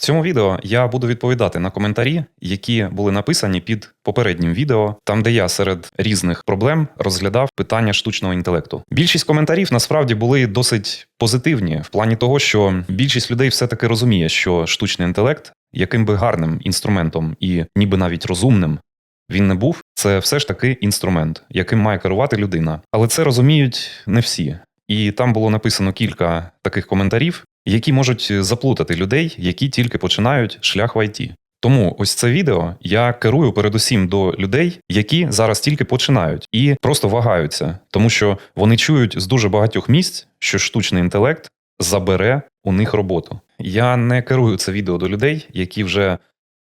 В цьому відео я буду відповідати на коментарі, які були написані під попереднім відео, там де я серед різних проблем розглядав питання штучного інтелекту. Більшість коментарів насправді були досить позитивні в плані того, що більшість людей все-таки розуміє, що штучний інтелект, яким би гарним інструментом і ніби навіть розумним він не був, це все ж таки інструмент, яким має керувати людина. Але це розуміють не всі. І там було написано кілька таких коментарів, які можуть заплутати людей, які тільки починають шлях в ІТ. Тому ось це відео я керую передусім до людей, які зараз тільки починають і просто вагаються, тому що вони чують з дуже багатьох місць, що штучний інтелект забере у них роботу. Я не керую це відео до людей, які вже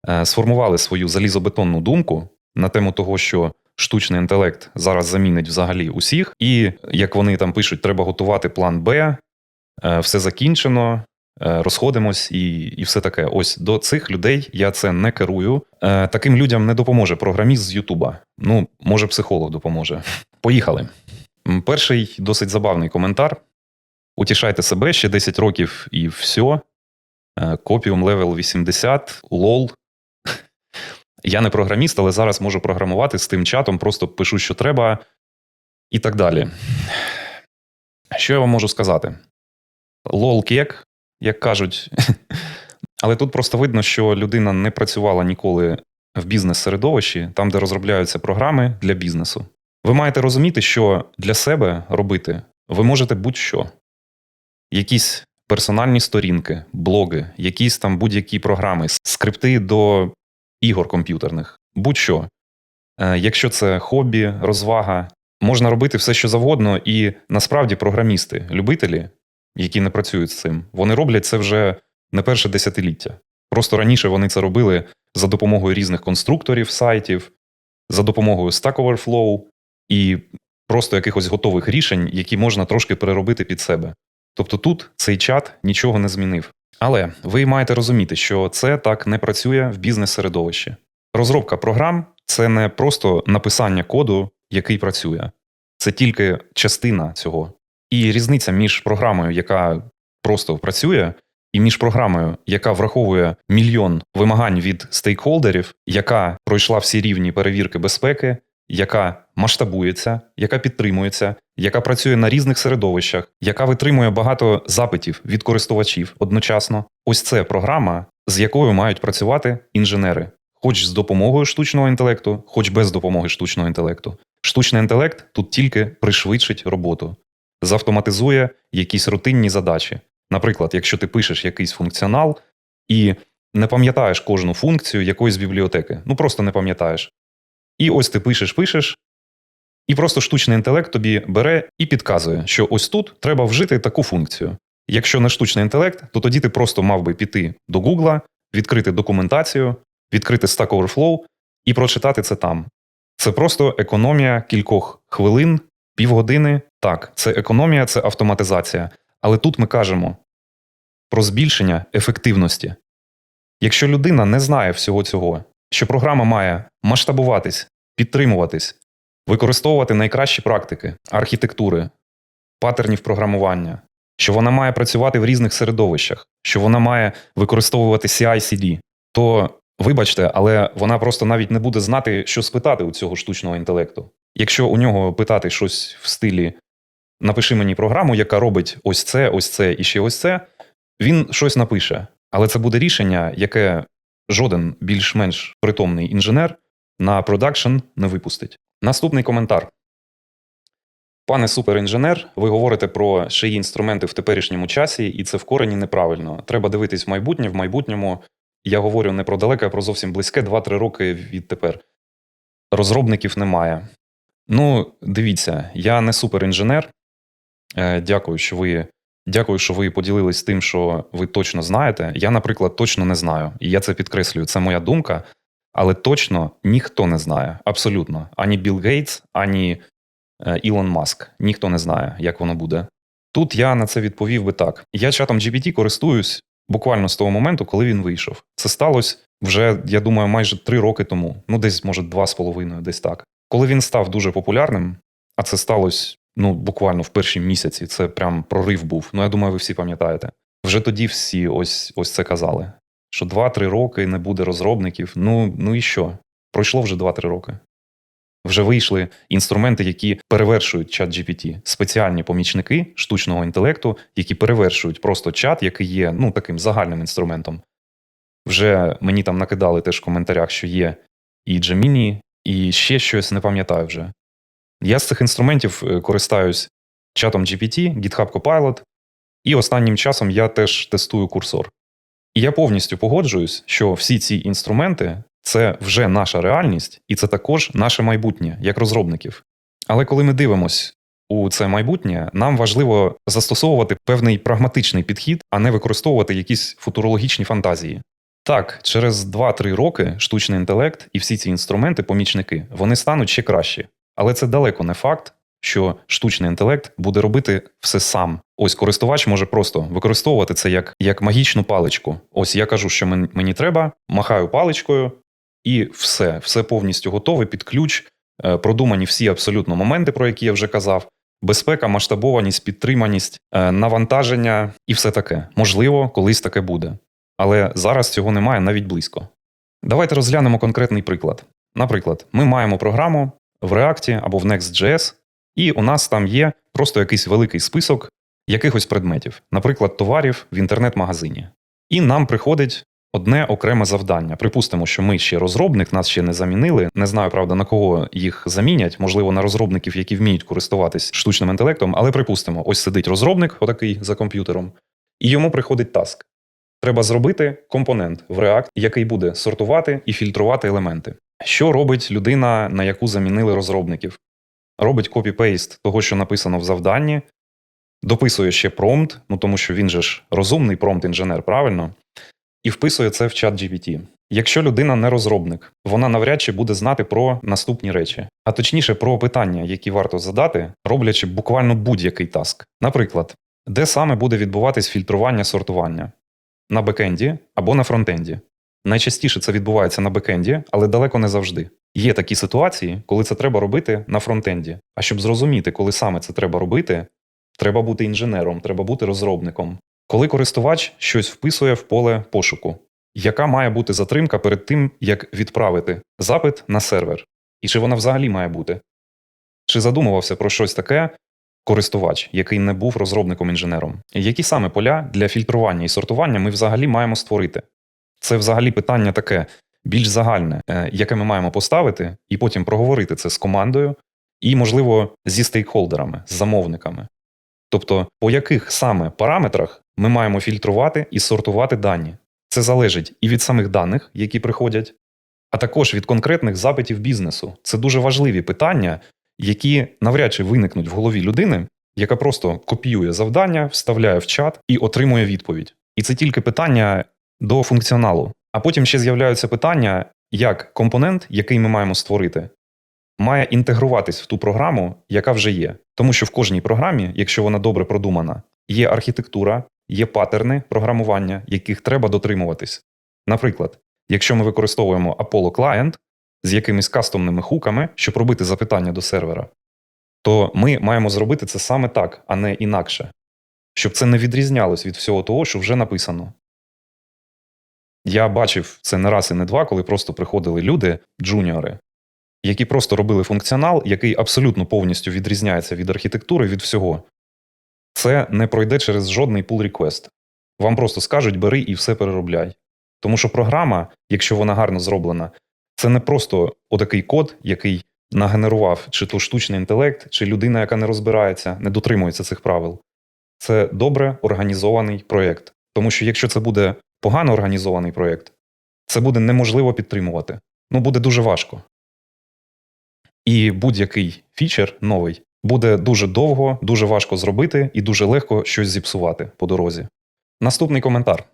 е, сформували свою залізобетонну думку на тему того, що штучний інтелект зараз замінить взагалі усіх, і як вони там пишуть, треба готувати план Б, е, все закінчено. е, Розходимось і, і все таке. Ось до цих людей я це не керую. Е, таким людям не допоможе програміст з Ютуба. Ну, може, психолог допоможе. Поїхали. Перший досить забавний коментар. Утішайте себе ще 10 років і все. Копіум левел 80, лол. Я не програміст, але зараз можу програмувати з тим чатом, просто пишу, що треба, і так далі. Що я вам можу сказати? Лол кек, як кажуть. Але тут просто видно, що людина не працювала ніколи в бізнес-середовищі, там, де розробляються програми для бізнесу. Ви маєте розуміти, що для себе робити ви можете будь-що. Якісь персональні сторінки, блоги, якісь там будь-які програми, скрипти до ігор комп'ютерних, будь-що. Е, Якщо це хобі, розвага, можна робити все, що завгодно, і насправді програмісти, любителі, які не працюють з цим, вони роблять це вже не перше десятиліття. Просто раніше вони це робили за допомогою різних конструкторів сайтів, за допомогою Stack Overflow і просто якихось готових рішень, які можна трошки переробити під себе. Тобто тут цей чат нічого не змінив. Але ви маєте розуміти, що це так не працює в бізнес-середовищі. Розробка програм це не просто написання коду, який працює, це тільки частина цього. І різниця між програмою, яка просто працює, і між програмою, яка враховує мільйон вимагань від стейкхолдерів, яка пройшла всі рівні перевірки безпеки, яка масштабується, яка підтримується, яка працює на різних середовищах, яка витримує багато запитів від користувачів одночасно. Ось це програма, з якою мають працювати інженери, хоч з допомогою штучного інтелекту, хоч без допомоги штучного інтелекту. Штучний інтелект тут тільки пришвидшить роботу, завтоматизує якісь рутинні задачі. Наприклад, якщо ти пишеш якийсь функціонал і не пам'ятаєш кожну функцію якоїсь бібліотеки, ну просто не пам'ятаєш. І ось ти пишеш, пишеш, і просто штучний інтелект тобі бере і підказує, що ось тут треба вжити таку функцію. Якщо не штучний інтелект, то тоді ти просто мав би піти до Гугла, відкрити документацію, відкрити Stack Overflow і прочитати це там. Це просто економія кількох хвилин, півгодини. Так, це економія, це автоматизація. Але тут ми кажемо про збільшення ефективності. Якщо людина не знає всього цього, що програма має масштабуватись, підтримуватись, використовувати найкращі практики, архітектури, патернів програмування, що вона має працювати в різних середовищах, що вона має використовувати CI-CD, то вибачте, але вона просто навіть не буде знати, що спитати у цього штучного інтелекту. Якщо у нього питати щось в стилі напиши мені програму, яка робить ось це, ось це і ще ось це, він щось напише. Але це буде рішення, яке жоден більш-менш притомний інженер на продакшн не випустить. Наступний коментар. Пане суперінженер, ви говорите про шиї інструменти в теперішньому часі, і це в корені неправильно. Треба дивитись в майбутнє. В майбутньому я говорю не про далеке, а про зовсім близьке 2-3 роки відтепер. Розробників немає. Ну, дивіться, я не суперінженер. Е, Дякую, що ви. Дякую, що ви поділились тим, що ви точно знаєте. Я, наприклад, точно не знаю. І я це підкреслюю. Це моя думка, але точно ніхто не знає. Абсолютно. Ані Білл Гейтс, ані е, Ілон Маск. Ніхто не знає, як воно буде. Тут я на це відповів би так: я чатом GPT користуюсь буквально з того моменту, коли він вийшов. Це сталося вже, я думаю, майже три роки тому. Ну, десь, може, два з половиною, десь так. Коли він став дуже популярним, а це сталося ну, буквально в перші місяці, це прям прорив був. Ну, я думаю, ви всі пам'ятаєте. Вже тоді всі ось ось це казали. що 2-3 роки не буде розробників. Ну, ну і що? Пройшло вже 2-3 роки. Вже вийшли інструменти, які перевершують чат GPT, спеціальні помічники штучного інтелекту, які перевершують просто чат, який є ну, таким загальним інструментом. Вже мені там накидали теж в коментарях, що є і Gemini, і ще щось, не пам'ятаю вже. Я з цих інструментів е, користаюсь чатом GPT, GitHub Copilot, і останнім часом я теж тестую курсор. І я повністю погоджуюсь, що всі ці інструменти це вже наша реальність, і це також наше майбутнє як розробників. Але коли ми дивимось у це майбутнє, нам важливо застосовувати певний прагматичний підхід, а не використовувати якісь футурологічні фантазії. Так, через 2-3 роки штучний інтелект і всі ці інструменти, помічники, вони стануть ще кращі. Але це далеко не факт, що штучний інтелект буде робити все сам. Ось користувач може просто використовувати це як, як магічну паличку. Ось я кажу, що мен- мені треба, махаю паличкою, і все, все повністю готове під ключ, е, продумані всі абсолютно моменти, про які я вже казав. Безпека, масштабованість, підтриманість, е, навантаження і все таке. Можливо, колись таке буде. Але зараз цього немає навіть близько. Давайте розглянемо конкретний приклад. Наприклад, ми маємо програму в React або в Next.js, і у нас там є просто якийсь великий список якихось предметів, наприклад, товарів в інтернет-магазині. І нам приходить одне окреме завдання. Припустимо, що ми ще розробник, нас ще не замінили. Не знаю, правда, на кого їх замінять, можливо, на розробників, які вміють користуватись штучним інтелектом, але припустимо, ось сидить розробник, отакий за комп'ютером, і йому приходить таск. Треба зробити компонент в React, який буде сортувати і фільтрувати елементи. Що робить людина, на яку замінили розробників? Робить копі-пейст того, що написано в завданні, дописує ще промпт, ну тому що він же ж розумний промпт-інженер, правильно, і вписує це в чат GPT. Якщо людина не розробник, вона навряд чи буде знати про наступні речі, а точніше про питання, які варто задати, роблячи буквально будь-який таск. Наприклад, де саме буде відбуватись фільтрування сортування на бекенді або на фронтенді. Найчастіше це відбувається на бекенді, але далеко не завжди. Є такі ситуації, коли це треба робити на фронтенді. А щоб зрозуміти, коли саме це треба робити, треба бути інженером, треба бути розробником. Коли користувач щось вписує в поле пошуку, яка має бути затримка перед тим, як відправити запит на сервер? І чи вона взагалі має бути? Чи задумувався про щось таке користувач, який не був розробником-інженером? Які саме поля для фільтрування і сортування ми взагалі маємо створити? Це взагалі питання таке більш загальне, е, яке ми маємо поставити, і потім проговорити це з командою, і, можливо, зі стейкхолдерами, з замовниками. Тобто, по яких саме параметрах ми маємо фільтрувати і сортувати дані. Це залежить і від самих даних, які приходять, а також від конкретних запитів бізнесу. Це дуже важливі питання, які навряд чи виникнуть в голові людини, яка просто копіює завдання, вставляє в чат і отримує відповідь. І це тільки питання до функціоналу. А потім ще з'являються питання, як компонент, який ми маємо створити, має інтегруватись в ту програму, яка вже є. Тому що в кожній програмі, якщо вона добре продумана, є архітектура, є паттерни програмування, яких треба дотримуватись. Наприклад, якщо ми використовуємо Apollo Client з якимись кастомними хуками, щоб робити запитання до сервера, то ми маємо зробити це саме так, а не інакше, щоб це не відрізнялось від всього того, що вже написано. Я бачив це не раз і не два, коли просто приходили люди, джуніори, які просто робили функціонал, який абсолютно повністю відрізняється від архітектури, від всього. Це не пройде через жодний pull request. Вам просто скажуть бери і все переробляй. Тому що програма, якщо вона гарно зроблена, це не просто отакий код, який нагенерував чи то штучний інтелект, чи людина, яка не розбирається, не дотримується цих правил. Це добре організований проєкт. Тому що якщо це буде погано організований проєкт, це буде неможливо підтримувати. Ну, буде дуже важко. І будь-який фічер новий буде дуже довго, дуже важко зробити і дуже легко щось зіпсувати по дорозі. Наступний коментар.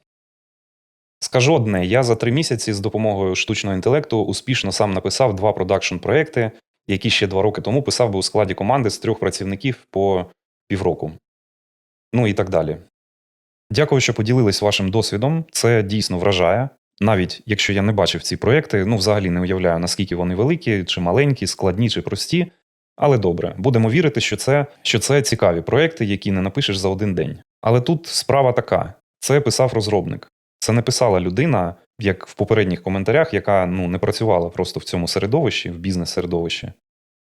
Скажу одне: я за три місяці з допомогою штучного інтелекту успішно сам написав два продакшн проекти, які ще два роки тому писав би у складі команди з трьох працівників по півроку. Ну і так далі. Дякую, що поділились вашим досвідом. Це дійсно вражає. Навіть якщо я не бачив ці проекти, ну взагалі не уявляю, наскільки вони великі, чи маленькі, складні, чи прості. Але добре, будемо вірити, що це, що це цікаві проекти, які не напишеш за один день. Але тут справа така: це писав розробник. Це не писала людина, як в попередніх коментарях, яка ну, не працювала просто в цьому середовищі, в бізнес-середовищі.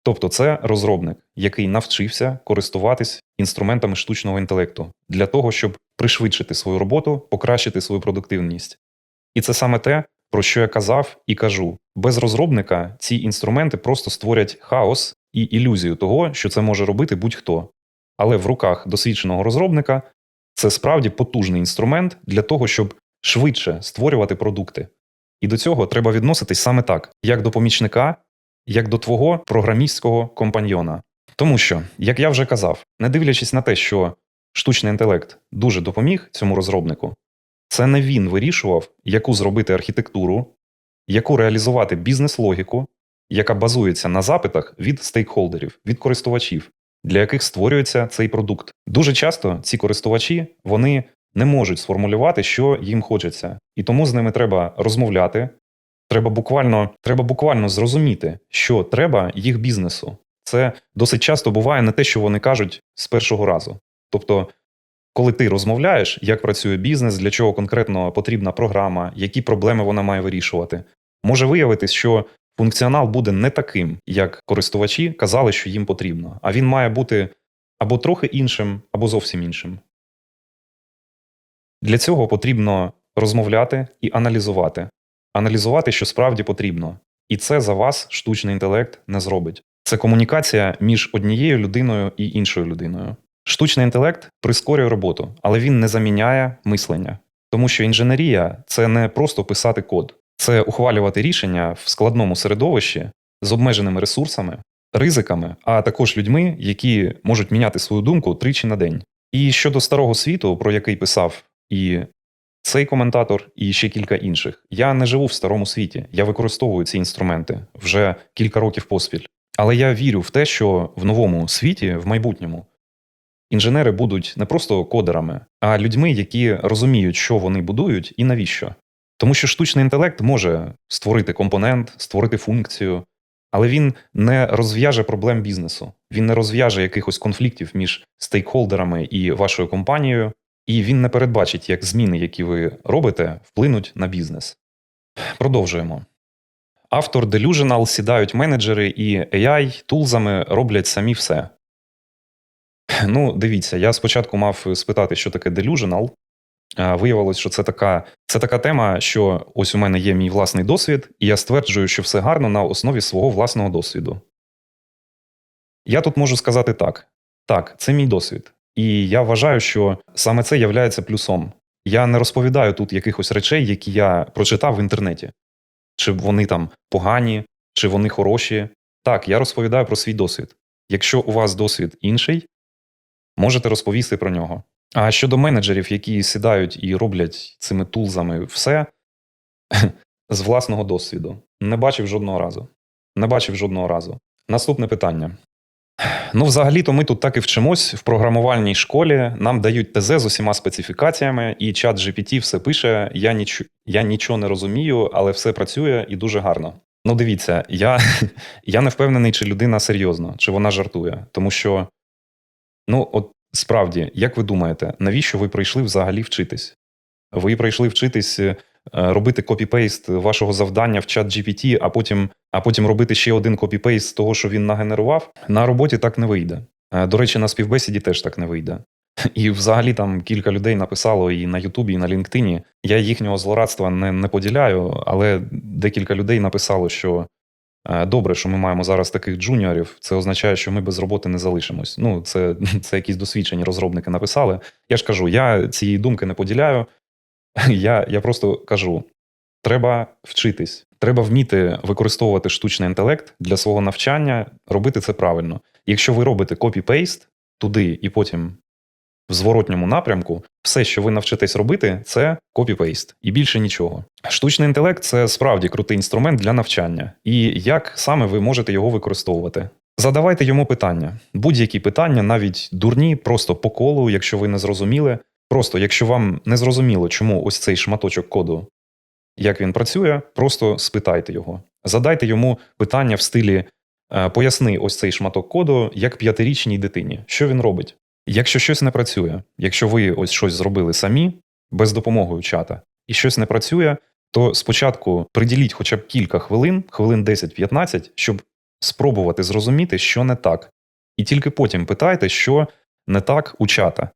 Тобто, це розробник, який навчився користуватись інструментами штучного інтелекту для того, щоб пришвидшити свою роботу, покращити свою продуктивність. І це саме те, про що я казав і кажу: без розробника ці інструменти просто створять хаос і ілюзію того, що це може робити будь-хто. Але в руках досвідченого розробника це справді потужний інструмент для того, щоб швидше створювати продукти. І до цього треба відноситись саме так, як до помічника, як до твого програмістського компаньйона. Тому що, як я вже казав, не дивлячись на те, що штучний інтелект дуже допоміг цьому розробнику, це не він вирішував, яку зробити архітектуру, яку реалізувати бізнес-логіку, яка базується на запитах від стейкхолдерів, від користувачів, для яких створюється цей продукт. Дуже часто ці користувачі вони не можуть сформулювати, що їм хочеться, і тому з ними треба розмовляти. Треба буквально, треба буквально зрозуміти, що треба їх бізнесу. Це досить часто буває не те, що вони кажуть з першого разу. Тобто, коли ти розмовляєш, як працює бізнес, для чого конкретно потрібна програма, які проблеми вона має вирішувати, може виявитись, що функціонал буде не таким, як користувачі казали, що їм потрібно, а він має бути або трохи іншим, або зовсім іншим. Для цього потрібно розмовляти і аналізувати, аналізувати, що справді потрібно. І це за вас штучний інтелект не зробить. Це комунікація між однією людиною і іншою людиною. Штучний інтелект прискорює роботу, але він не заміняє мислення. Тому що інженерія це не просто писати код, це ухвалювати рішення в складному середовищі з обмеженими ресурсами, ризиками, а також людьми, які можуть міняти свою думку тричі на день. І щодо старого світу, про який писав і цей коментатор, і ще кілька інших, я не живу в старому світі, я використовую ці інструменти вже кілька років поспіль. Але я вірю в те, що в новому світі, в майбутньому, інженери будуть не просто кодерами, а людьми, які розуміють, що вони будують і навіщо. Тому що штучний інтелект може створити компонент, створити функцію, але він не розв'яже проблем бізнесу, він не розв'яже якихось конфліктів між стейкхолдерами і вашою компанією, і він не передбачить, як зміни, які ви робите, вплинуть на бізнес. Продовжуємо. Автор Delusional сідають менеджери і AI тулзами роблять самі все. Ну, дивіться, я спочатку мав спитати, що таке Delusional. Виявилось, що це така, це така тема, що ось у мене є мій власний досвід, і я стверджую, що все гарно на основі свого власного досвіду. Я тут можу сказати так: так, це мій досвід. І я вважаю, що саме це є плюсом. Я не розповідаю тут якихось речей, які я прочитав в інтернеті. Чи вони там погані, чи вони хороші. Так, я розповідаю про свій досвід. Якщо у вас досвід інший, можете розповісти про нього. А щодо менеджерів, які сідають і роблять цими тулзами все з власного досвіду, не бачив жодного разу. Не бачив жодного разу. Наступне питання. Ну, взагалі-то ми тут так і вчимось в програмувальній школі. Нам дають ТЗ з усіма специфікаціями, і чат GPT все пише. Я ніч... я нічого не розумію, але все працює і дуже гарно. Ну, дивіться, я, я не впевнений, чи людина серйозно, чи вона жартує. Тому що, ну, от справді, як ви думаєте, навіщо ви прийшли взагалі вчитись? Ви прийшли вчитись робити копіпейст вашого завдання в чат GPT, а потім а потім робити ще один копіпейст з того, що він нагенерував. На роботі так не вийде. Е, До речі, на співбесіді теж так не вийде. І взагалі там кілька людей написало і на Ютубі, і на LinkedIn. Я їхнього злорадства не, не поділяю, але декілька людей написало, що е, добре, що ми маємо зараз таких джуніорів. Це означає, що ми без роботи не залишимось. Ну, це, це якісь досвідчені розробники написали. Я ж кажу, я цієї думки не поділяю. Я, Я просто кажу: треба вчитись, треба вміти використовувати штучний інтелект для свого навчання, робити це правильно. Якщо ви робите копі-пейст туди і потім в зворотньому напрямку, все, що ви навчитесь робити, це копі-пейст і більше нічого. Штучний інтелект це справді крутий інструмент для навчання, і як саме ви можете його використовувати. Задавайте йому питання, будь-які питання, навіть дурні, просто по колу, якщо ви не зрозуміли. Просто, якщо вам не зрозуміло, чому ось цей шматочок коду, як він працює, просто спитайте його. Задайте йому питання в стилі е, поясни ось цей шматок коду як п'ятирічній дитині. Що він робить? Якщо щось не працює, якщо ви ось щось зробили самі, без допомоги чата, і щось не працює, то спочатку приділіть хоча б кілька хвилин, хвилин 10-15, щоб спробувати зрозуміти, що не так. І тільки потім питайте, що не так у чата.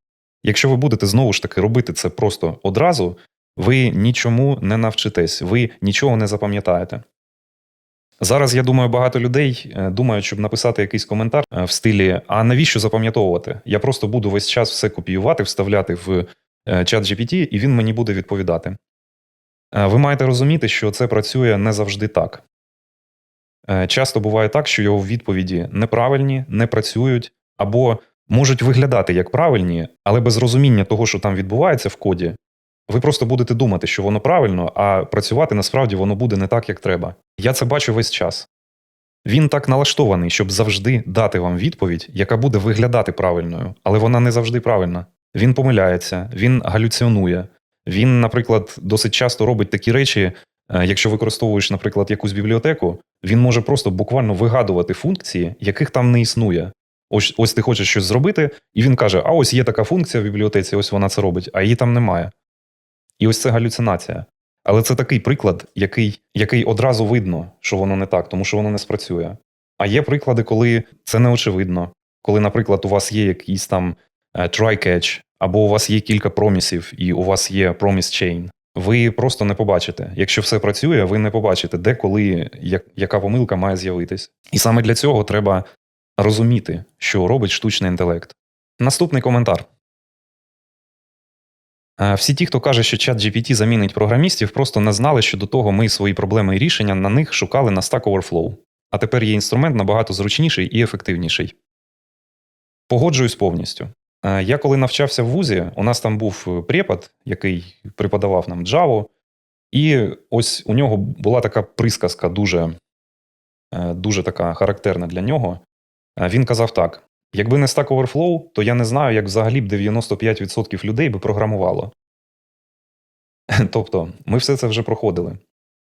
Якщо ви будете знову ж таки робити це просто одразу, ви нічому не навчитесь, ви нічого не запам'ятаєте. Зараз я думаю, багато людей е, думають, щоб написати якийсь коментар е, в стилі: а навіщо запам'ятовувати? Я просто буду весь час все копіювати, вставляти в е, чат GPT, і він мені буде відповідати. Ви маєте розуміти, що це працює не завжди так. Часто буває так, що його відповіді неправильні, не працюють, або можуть виглядати як правильні, але без розуміння того, що там відбувається в коді, ви просто будете думати, що воно правильно, а працювати насправді воно буде не так, як треба. Я це бачу весь час. Він так налаштований, щоб завжди дати вам відповідь, яка буде виглядати правильною, але вона не завжди правильна. Він помиляється, він галюціонує. Він, наприклад, досить часто робить такі речі, е, якщо використовуєш, наприклад, якусь бібліотеку, він може просто буквально вигадувати функції, яких там не існує. Ось, ось ти хочеш щось зробити, і він каже: а ось є така функція в бібліотеці, ось вона це робить, а її там немає. І ось це галюцинація. Але це такий приклад, який, який одразу видно, що воно не так, тому що воно не спрацює. А є приклади, коли це не очевидно. Коли, наприклад, у вас є якийсь там е, try-catch, або у вас є кілька промісів, і у вас є promise chain, ви просто не побачите. Якщо все працює, ви не побачите, де коли як, яка помилка має з'явитись. І саме для цього треба розуміти, що робить штучний інтелект. Наступний коментар. Е, Всі ті, хто каже, що чат GPT замінить програмістів, просто не знали, що до того ми свої проблеми і рішення на них шукали на Stack Overflow. А тепер є інструмент набагато зручніший і ефективніший. Погоджуюсь повністю. Е, Я коли навчався в вузі, у нас там був препод, який преподавав нам Java, і ось у нього була така присказка, дуже, е, дуже така характерна для нього. Е, Він казав так: якби не Stack Overflow, то я не знаю, як взагалі б 95% людей би програмувало. Тобто, ми все це вже проходили.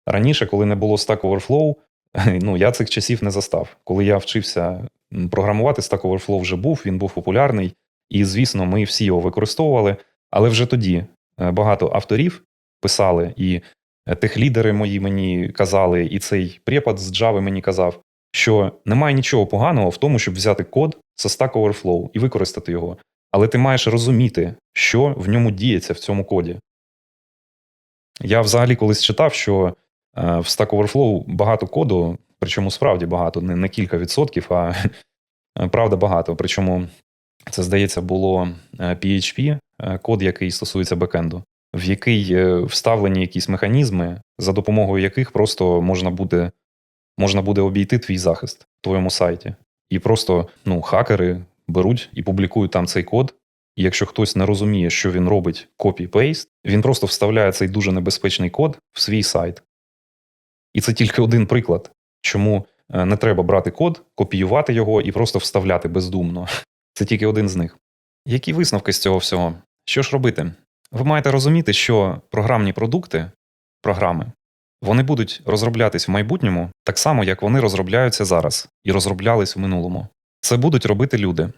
Раніше, коли не було Stack Overflow, ну, я цих часів не застав. Коли я вчився програмувати, Stack Overflow вже був, він був популярний, і, звісно, ми всі його використовували. Але вже тоді е, багато авторів писали, і е, техлідери мої мені казали, і цей препод з Java мені казав, що немає нічого поганого в тому, щоб взяти код з Stack Overflow і використати його. Але ти маєш розуміти, що в ньому діється в цьому коді. Я взагалі колись читав, що е, в Stack Overflow багато коду, причому справді багато, не, не кілька відсотків, а правда багато. Причому це, здається, було е, PHP, е, код, який стосується бекенду, в який е, вставлені якісь механізми, за допомогою яких просто можна буде, можна буде обійти твій захист в твоєму сайті. І просто ну, хакери беруть і публікують там цей код. І якщо хтось не розуміє, що він робить copy-paste, він просто вставляє цей дуже небезпечний код в свій сайт. І це тільки один приклад, чому е, не треба брати код, копіювати його і просто вставляти бездумно. Це тільки один з них. Які висновки з цього всього? Що ж робити? Ви маєте розуміти, що програмні продукти, програми, вони будуть розроблятись в майбутньому так само, як вони розробляються зараз і розроблялись в минулому. Це будуть робити люди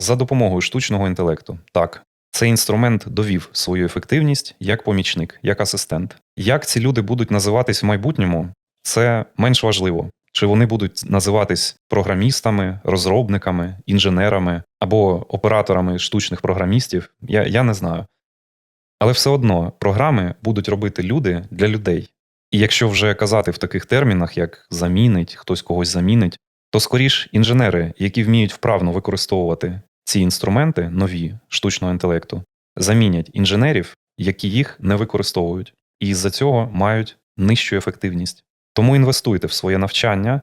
за допомогою штучного інтелекту. Так, цей інструмент довів свою ефективність як помічник, як асистент. Як ці люди будуть називатись в майбутньому, це менш важливо. Чи вони будуть називатись програмістами, розробниками, інженерами або операторами штучних програмістів, я, я не знаю. Але все одно програми будуть робити люди для людей. І якщо вже казати в таких термінах, як замінить, хтось когось замінить, то скоріш інженери, які вміють вправно використовувати ці інструменти нові штучного інтелекту, замінять інженерів, які їх не використовують, і з-за цього мають нижчу ефективність. Тому інвестуйте в своє навчання,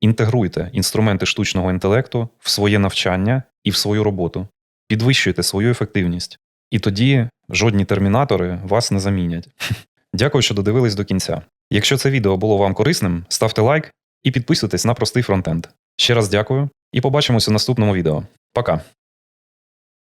інтегруйте інструменти штучного інтелекту в своє навчання і в свою роботу, підвищуйте свою ефективність. І тоді жодні термінатори вас не замінять. Дякую, що додивились до кінця. Якщо це відео було вам корисним, ставте лайк і підписуйтесь на простий фронтенд. Ще раз дякую і побачимося в наступному відео. Пока!